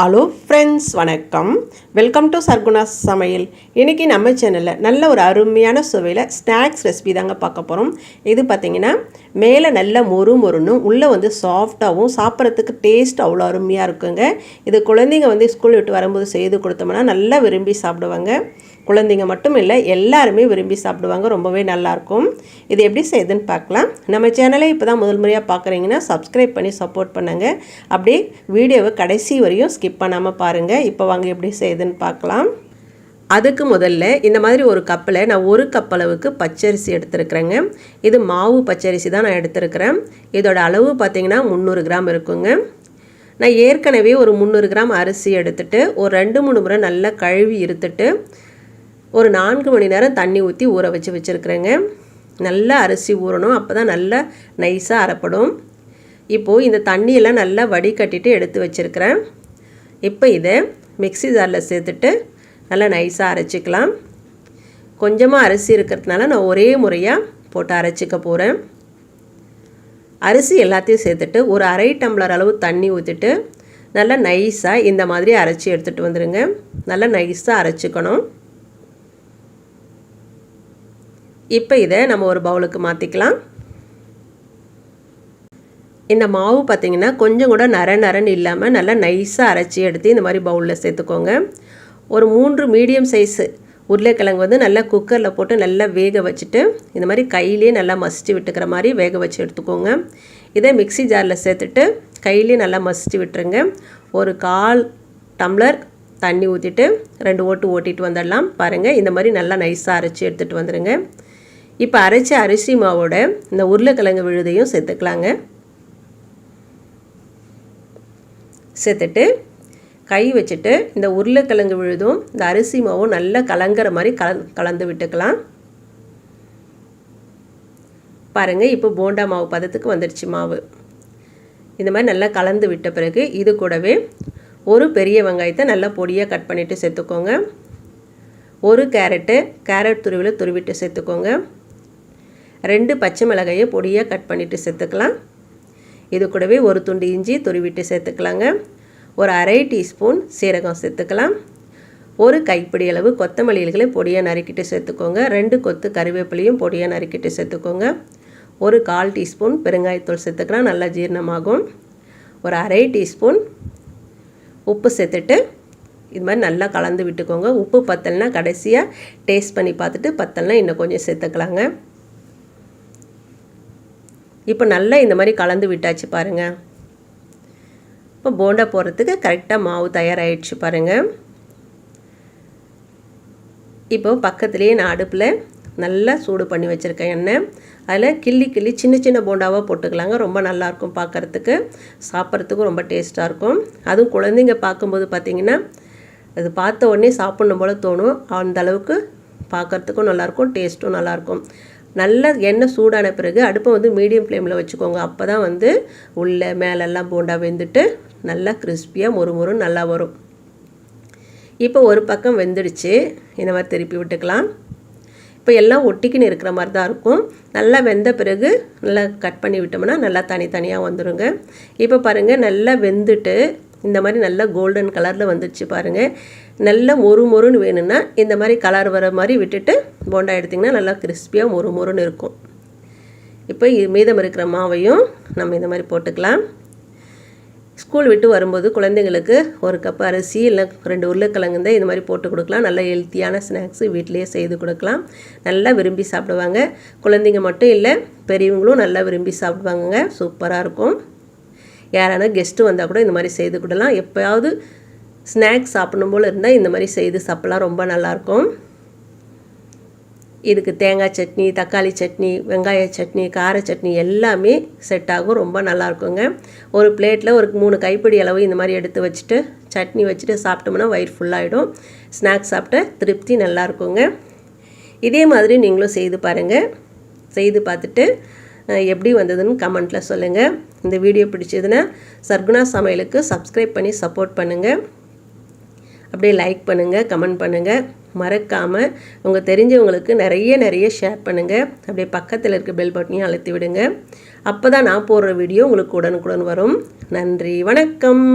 Hello friends வணக்கம். Welcome to Sarguna's Samayal. இன்றைக்கி நம்ம சேனலில் நல்ல ஒரு அருமையான சுவையில் ஸ்நாக்ஸ் ரெசிபி தாங்க பார்க்க போகிறோம் இது பார்த்திங்கன்னா மேலே நல்ல மொறு மொறுனும் உள்ளே வந்து சாஃப்டாகவும் சாப்பிட்றதுக்கு டேஸ்ட் அவ்வளோ அருமையாக இருக்குங்க. இது குழந்தைங்க வந்து ஸ்கூல் விட்டு வரும்போது செய்து கொடுத்தோம்னா நல்லா விரும்பி சாப்பிடுவாங்க. குழந்தைங்க மட்டும் இல்லை எல்லாருமே விரும்பி சாப்பிடுவாங்க. ரொம்பவே நல்லாயிருக்கும் இது எப்படி செய்யுதுன்னு பார்க்கலாம். நம்ம சேனலை இப்போ தான் முதல் முறையாக பார்க்குறீங்கன்னா சப்ஸ்கிரைப் பண்ணி சப்போர்ட் பண்ணுங்கள் அப்படியே வீடியோவை கடைசி வரையும் ஸ்கிப் பண்ணாமல் பாருங்கள் இப்போ வாங்க எப்படி செய்யுதுன்னு பார்க்கலாம். அதுக்கு முதல்ல இந்த மாதிரி ஒரு கப்பில் நான் ஒரு கப் அளவுக்கு பச்சரிசி எடுத்துருக்குறேங்க. இது மாவு பச்சரிசி தான் நான் எடுத்துருக்கிறேன். இதோட அளவு பார்த்திங்கன்னா முந்நூறு கிராம் இருக்குங்க. நான் ஏற்கனவே ஒரு முந்நூறு கிராம் அரிசி எடுத்துட்டு ஒரு ரெண்டு மூணு முறை நல்லா கழுவி இருத்துட்டு ஒரு நான்கு மணி நேரம் தண்ணி ஊற்றி ஊற வச்சு வச்சுருக்குறேங்க. நல்லா அரிசி ஊறணும். அப்போ தான் நல்லா நைஸாக அரைப்படும். இப்போது இந்த தண்ணியெல்லாம் நல்லா வடிகட்டிட்டு எடுத்து வச்சுருக்கிறேன். இப்போ இதை மிக்ஸி ஜாரில் சேர்த்துட்டு நல்லா நைஸாக அரைச்சிக்கலாம். கொஞ்சமாக அரிசி இருக்கிறதுனால நான் ஒரே முறையாக போட்டு அரைச்சிக்க போகிறேன் அரிசி எல்லாத்தையும் சேர்த்துட்டு ஒரு அரை டம்ளர் அளவு தண்ணி ஊற்றிட்டு நல்லா நைஸாக இந்த மாதிரி அரைச்சி எடுத்துகிட்டு வந்துடுங்க நல்லா நைஸாக அரைச்சிக்கணும். இப்போ இதை நம்ம ஒரு பவுலுக்கு மாற்றிக்கலாம் இந்த மாவு பார்த்திங்கன்னா கொஞ்சம் கூட நர நரன்னு இல்லாமல் நல்லா நைஸாக அரைச்சி எடுத்து இந்த மாதிரி பவுலில் சேர்த்துக்கோங்க. ஒரு மூன்று மீடியம் சைஸு உருளைக்கிழங்கு வந்து நல்லா குக்கரில் போட்டு நல்லா வேக வச்சுட்டு இந்த மாதிரி கையிலே நல்லா மசிச்சு விட்டுக்கிற மாதிரி வேக வச்சு எடுத்துக்கோங்க. இதை மிக்சி ஜாரில் சேர்த்துட்டு கையிலே நல்லா மசிச்சு விட்டுருங்க. ஒரு கால் டம்ளர் தண்ணி ஊற்றிட்டு ரெண்டு ஓட்டு ஓட்டிட்டு வந்துடலாம். பாருங்கள் இந்த மாதிரி நல்லா நைஸாக அரைச்சி எடுத்துகிட்டு வந்துடுங்க இப்போ அரைச்ச அரிசி மாவோட இந்த உருளைக்கிழங்கு விழுதையும் சேர்த்துக்கலாங்க. சேர்த்துட்டு கை வச்சுட்டு இந்த உருளைக்கிழங்கு விழுதும் இந்த அரிசி மாவும் நல்லா கலங்குற மாதிரி கல கலந்து விட்டுக்கலாம். பாருங்கள் இப்போ போண்டா மாவு பதத்துக்கு வந்துடுச்சு மாவு. இந்த மாதிரி நல்லா கலந்து விட்ட பிறகு இது கூடவே ஒரு பெரிய வெங்காயத்தை நல்லா பொடியாக கட் பண்ணிவிட்டு சேர்த்துக்கோங்க. ஒரு கேரட்டு கேரட் துருவியில் துருவிட்டு சேர்த்துக்கோங்க. ரெண்டு பச்சை மிளகாயை பொடியாக கட் பண்ணிவிட்டு சேர்த்துக்கலாம். இது கூடவே ஒரு துண்டு இஞ்சி துருவிட்டு சேர்த்துக்கலாங்க. ஒரு அரை டீஸ்பூன் சீரகம் சேர்த்துக்கலாம். ஒரு கைப்பிடி அளவு கொத்தமல்லி இலைகளை பொடியாக நறுக்கிட்டு சேர்த்துக்கோங்க. ரெண்டு கொத்து கருவேப்பிலையும் பொடியாக நறுக்கிட்டு சேர்த்துக்கோங்க. ஒரு கால் டீஸ்பூன் பெருங்காயத்தூள் சேர்த்துக்கலாம். நல்லா ஜீரணமாகும். ஒரு அரை டீஸ்பூன் உப்பு சேர்த்துட்டு இது மாதிரி நல்லா கலந்து விட்டுக்கோங்க. உப்பு பத்தலைனா கடைசியாக டேஸ்ட் பண்ணி பார்த்துட்டு பத்தலைனா இன்னும் கொஞ்சம் சேர்த்துக்கலாங்க. இப்போ நல்லா இந்த மாதிரி கலந்து விட்டாச்சு பாருங்கள் இப்போ போண்டா போடுறதுக்கு கரெக்டாக மாவு தயாராகிடுச்சு பாருங்கள் இப்போ பக்கத்துலேயே நான் அடுப்பில் நல்லா சூடு பண்ணி வச்சுருக்கேன் எண்ணெய். அதில் கிள்ளி கிள்ளி சின்ன சின்ன போண்டாவாக போட்டுக்கலாங்க. ரொம்ப நல்லாயிருக்கும் பார்க்குறதுக்கு சாப்பிட்றதுக்கும் ரொம்ப டேஸ்ட்டாக இருக்கும். அதுவும் குழந்தைங்க பார்க்கும்போது பார்த்திங்கன்னா அது பார்த்த உடனே சாப்பிட்ணும் போல் தோணும். அந்த அளவுக்கு பார்க்குறதுக்கும் நல்லாயிருக்கும் டேஸ்ட்டும் நல்லாயிருக்கும் நல்ல எண்ணெய் சூடான பிறகு அடுப்பை வந்து மீடியம் ஃப்ளேமில் வச்சுக்கோங்க. அப்போ தான் வந்து உள்ளே மேலெல்லாம் போண்டா வெந்துட்டு நல்லா கிறிஸ்பியாக மொறு மொறு நல்லா வரும். இப்போ ஒரு பக்கம் வெந்துடுச்சு. இந்த மாதிரி திருப்பி விட்டுக்கலாம். இப்போ எல்லாம் ஒட்டிக்கின்னு இருக்கிற மாதிரி தான் இருக்கும். நல்லா வெந்த பிறகு நல்லா கட் பண்ணி விட்டோம்னா நல்லா தனித்தனியாக வந்துடுங்க இப்போ பாருங்கள் நல்லா வெந்துட்டு இந்த மாதிரி நல்லா கோல்டன் கலரில் வந்துடுச்சு பாருங்கள் நல்ல மொறு மொறுன்னு வேணும்னா இந்த மாதிரி கலர் வர மாதிரி விட்டுட்டு போண்டா எடுத்திங்கன்னா நல்லா கிறிஸ்பியாக மொறு மொறுன்னு இருக்கும். இப்போ மீதம் இருக்கிற மாவையும் நம்ம இந்த மாதிரி போட்டுக்கலாம். ஸ்கூல் விட்டு வரும்போது குழந்தைங்களுக்கு ஒரு கப் அரிசி இல்லை ரெண்டு உருளைக்கிழங்கு தான் இந்த மாதிரி போட்டு கொடுக்கலாம். நல்ல ஹெல்த்தியான ஸ்நாக்ஸு வீட்டிலேயே செய்து கொடுக்கலாம். நல்லா விரும்பி சாப்பிடுவாங்க. குழந்தைங்க மட்டும் இல்லை பெரியவங்களும் நல்லா விரும்பி சாப்பிடுவாங்க சூப்பராக இருக்கும். யாரான கெஸ்ட்டு வந்தால் கூட இந்த மாதிரி செய்து கொடுலாம். எப்போயாவது ஸ்நாக்ஸ் சாப்பிடணும் போல் இருந்தால் இந்த மாதிரி செய்து சாப்பிட்லாம். ரொம்ப நல்லாயிருக்கும். இதுக்கு தேங்காய் சட்னி தக்காளி சட்னி வெங்காய சட்னி கார சட்னி எல்லாமே செட் ஆகும். ரொம்ப நல்லாயிருக்குங்க. ஒரு பிளேட்டில் ஒரு மூணு கைப்பிடி அளவு இந்த மாதிரி எடுத்து வச்சுட்டு சட்னி வச்சுட்டு சாப்பிட்டோம்னா வயிறு ஃபுல்லாகிடும் ஸ்நாக்ஸ் சாப்பிட்ட திருப்தி நல்லாயிருக்குங்க. இதே மாதிரி நீங்களும் செய்து பாருங்கள் செய்து பார்த்துட்டு எப்படி வந்ததுன்னு கமெண்ட்டில் சொல்லுங்கள் இந்த வீடியோ பிடிச்சதுன்னா சர்குணா சமையலுக்கு சப்ஸ்கிரைப் பண்ணி சப்போர்ட் பண்ணுங்கள் அப்படியே லைக் பண்ணுங்கள் கமெண்ட் பண்ணுங்கள் மறக்காமல் உங்கள் தெரிஞ்சவங்களுக்கு நிறைய நிறைய ஷேர் பண்ணுங்கள் அப்படியே பக்கத்தில் இருக்க பெல் பட்டனையும் அழுத்தி விடுங்க. அப்போ தான் நான் போடுற வீடியோ உங்களுக்கு உடனுக்குடன் வரும். நன்றி வணக்கம்.